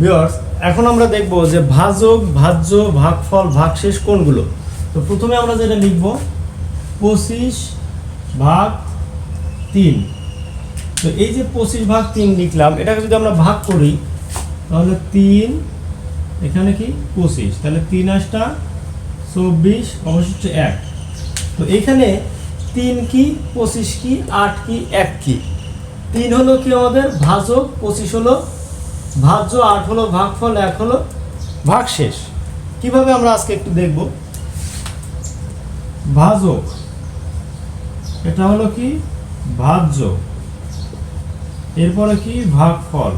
Viewers এখন আমরা দেখব যে ভাজক ভাজ্য ভাগফল ভাগশেষ কোনগুলো? তো প্রথমে আমরা যেটা লিখব, পঁচিশ ভাগ তিন। তো এই যে পঁচিশ ভাগ তিন লিখলাম, এটাকে যদি আমরা ভাগ করি, তাহলে তিন, এখানে কি? পঁচিশ। তাহলে তিন আটটা চব্বিশ, অবশিষ্ট এক। তো এখানে তিন কি, পঁচিশ কি, আট কি, এক কি? তিন হলো কি আমাদের? ভাজক পঁচিশ হলো ভাজ্য আট হলো, ভাগফল এক হলো ভাগ শেষ কীভাবে আমরা আজকে একটু দেখব? ভাজক, এটা হলো কি? ভাজ্য। এরপরে কি? ভাগফল।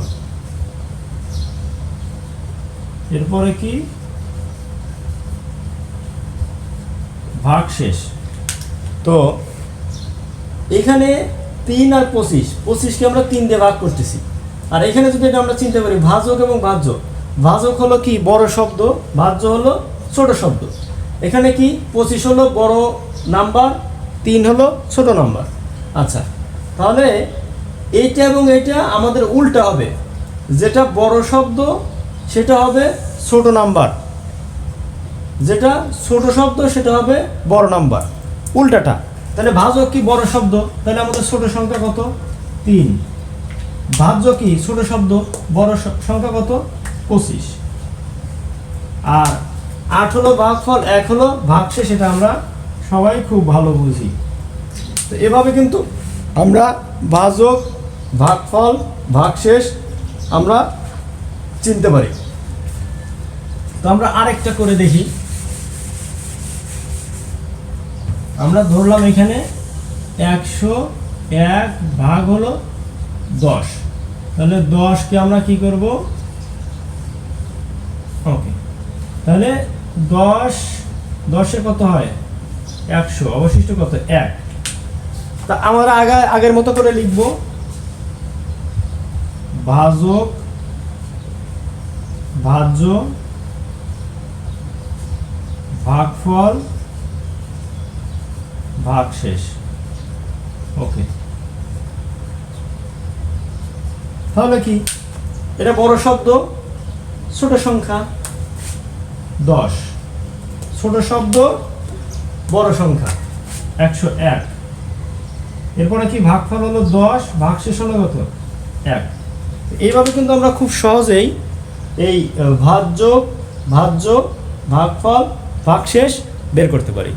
এরপরে কি? ভাগ শেষ তো এখানে তিন আর পঁচিশ, পঁচিশকে আমরা তিন দিয়ে ভাগ করতেছি। আর এখানে যদি এটা আমরা চিন্তা করি ভাজক এবং ভাজ্য ভাজক হলো কি? বড় শব্দ ভাজ্য হলো ছোট শব্দ। এখানে কি? পঁচিশ হলো বড় নাম্বার, তিন হলো ছোট নাম্বার। আচ্ছা তাহলে এইটা এবং এটা আমাদের উল্টা হবে। যেটা বড় শব্দ, সেটা হবে ছোট নাম্বার। যেটা ছোট শব্দ, সেটা হবে বড় নাম্বার। উল্টাটা। তাহলে ভাজক কি বড় শব্দ? তাহলে আমাদের ছোট সংখ্যা কত? তিন। ভাজ্য কি? ছোট শব্দ, বড় সংখ্যা কত? পঁচিশ। আর আট হলো ভাগফল, এক হলো ভাগশেষ, সেটা আমরা সবাই খুব ভালো বুঝি। তো এভাবে কিন্তু আমরা ভাজক ভাগফল, ভাগশেষ আমরা চিনতে পারি। তো আমরা আরেকটা করে দেখি। আমরা ধরলাম এখানে একশো এক ভাগ হলো দশ। তাহলে দশকে আমরা কি করব? ওকে তাহলে দশ দশে কত হয়? একশো। অবশিষ্ট কত? এক। তা আমরা আগা, আগের মতো করে লিখব। ভাজক ভাজ্য ভাগফল, ভাগশেষ। ওকে তাহলে কি? এটা বড় শব্দ ছোট সংখ্যা। দশ। ছোট শব্দ বড় সংখ্যা। একশো এক। এরপরে কি ভাগফল হলো দশ? ভাগশেষ হলো কত? এক। এইভাবে কিন্তু আমরা খুব সহজেই এই ভাজ্য ভাজ্য ভাগফল ভাগশেষ বের করতে পারি।